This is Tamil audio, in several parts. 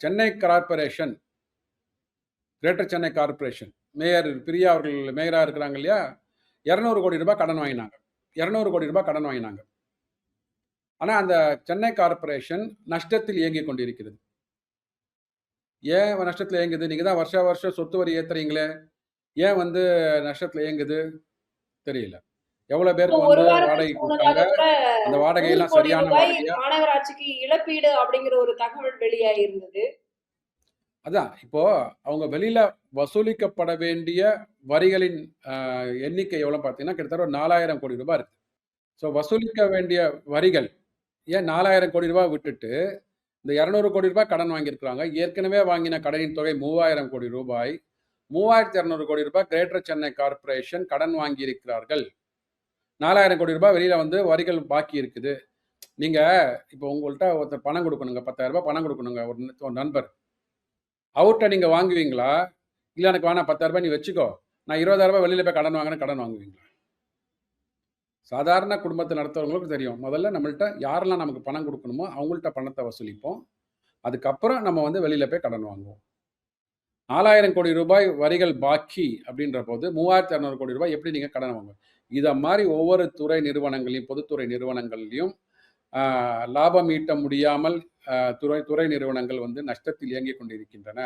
Chennai corporation greater Chennai corporation mayor Priya அவர்கள் மேயராக இருக்கிறாங்க இல்லையா? இரநூறு கோடி ரூபாய் கடன் வாங்கினாங்க. இரநூறு கோடி ரூபாய் கடன் வாங்கினாங்க. ஆனால் அந்த சென்னை கார்ப்பரேஷன் நஷ்டத்தில் இயங்கிக் கொண்டிருக்கிறது. ஏன் நஷ்டத்தில் இயங்குது? நீங்கள் தான் வருஷ வருஷம் சொத்து வரி ஏற்றுறீங்களே ஏன் வந்து நஷ்டத்தில் இயங்குது? தெரியல. எவ்வளோ இப்போ பேருக்கு ஒரு வாரத்துக்கு வாடகை கூட அந்த நூறு வாடகையெல்லாம் கோடி சரியான மாநகராட்சிக்கு இழப்பீடு அப்படிங்கிற ஒரு தகவல் வெளியாகி இருந்தது அதான் இப்போ அவங்க வெளியில வசூலிக்கப்பட வேண்டிய வரிகளின் எண்ணிக்கை எவ்வளோ பார்த்தீங்கன்னா கிட்டத்தட்ட ஒரு நாலாயிரம் கோடி ரூபாய் இருக்கு. ஸோ வசூலிக்க வேண்டிய வரிகள் ஏன் நாலாயிரம் கோடி ரூபாய் விட்டுட்டு இந்த இரநூறு கோடி ரூபாய் கடன் வாங்கியிருக்கிறாங்க? ஏற்கனவே வாங்கின கடனின் தொகை மூவாயிரம் கோடி ரூபாய். மூவாயிரத்தி இரநூறு கோடி ரூபாய் கிரேட்டர் சென்னை கார்ப்பரேஷன் கடன் வாங்கியிருக்கிறார்கள். நாலாயிரம் கோடி ரூபாய் வெளியில் வந்து வரிகள் பாக்கி இருக்குது. நீங்கள் இப்போ உங்கள்கிட்ட ஒருத்தர் பணம் கொடுக்கணுங்க பத்தாயிரம் ரூபாய் பணம் கொடுக்கணுங்க ஒரு ஒரு நண்பர். அவர்கிட்ட நீங்கள் வாங்குவீங்களா? இல்லை எனக்கு வேணாம் பத்தாயிரம் ரூபாய் நீ வச்சுக்கோ. நான் இருபதாயிரம் ரூபாய் போய் கடன் வாங்கின கடன் வாங்குவீங்களா? சாதாரண குடும்பத்தை நடத்துறவங்களுக்கு தெரியும். முதல்ல நம்மள்ட்ட யாரெல்லாம் நமக்கு பணம் கொடுக்கணுமோ அவங்கள்ட்ட பணத்தை வசூலிப்போம். அதுக்கப்புறம் நம்ம வந்து வெளியில் போய் கடன் வாங்குவோம். நாலாயிரம் கோடி ரூபாய் வரிகள் பாக்கி அப்படின்ற போது மூவாயிரத்தி இரநூறு கோடி ரூபாய் எப்படி நீங்கள் கடன் வாங்க இதை மாதிரி ஒவ்வொரு துறை நிறுவனங்களையும் பொதுத்துறை நிறுவனங்கள்லையும் லாபம் ஈட்ட முடியாமல் துறை துறை நிறுவனங்கள் வந்து நஷ்டத்தில் இயங்கிக் கொண்டிருக்கின்றன.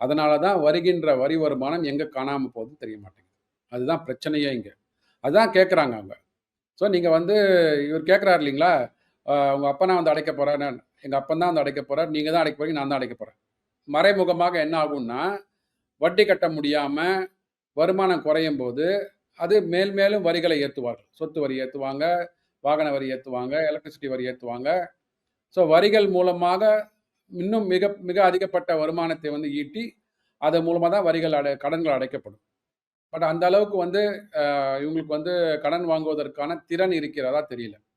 அதனால தான் வருகின்ற வரி வருமானம் எங்கே காணாமல் போகுதுன்னு தெரிய மாட்டேங்குது. அதுதான் பிரச்சனையே இங்கே. அதுதான் கேட்குறாங்க அவங்க. ஸோ நீங்கள் வந்து இவர் கேட்குறாரு இல்லைங்களா? உங்கள் அப்பனா வந்து அடைக்க போகிறேன் எங்கள் அப்பன் தான் வந்து அடைக்க போகிறார் நீங்கள் தான் அடைக்க போகிறீங்க நான் தான் அடைக்க போகிறேன் மறைமுகமாக என்ன ஆகும்னா வட்டி கட்ட முடியாமல் வருமானம் குறையும் போது அது மேல் மேலும் வரிகளை ஏற்றுவார்கள் சொத்து வரி ஏற்றுவாங்க வாகன வரி ஏற்றுவாங்க எலக்ட்ரிசிட்டி வரி ஏற்றுவாங்க ஸோ வரிகள் மூலமாக இன்னும் மிக மிக அதிகப்பட்ட வருமானத்தை வந்து ஈட்டி அது மூலமாக தான் வரிகள் அடை கடன்கள் அடைக்கப்படும். பட் அந்த அளவுக்கு வந்து இவங்களுக்கு வந்து கடன் வாங்குவதற்கான திறன் இருக்கிறதா தெரியல.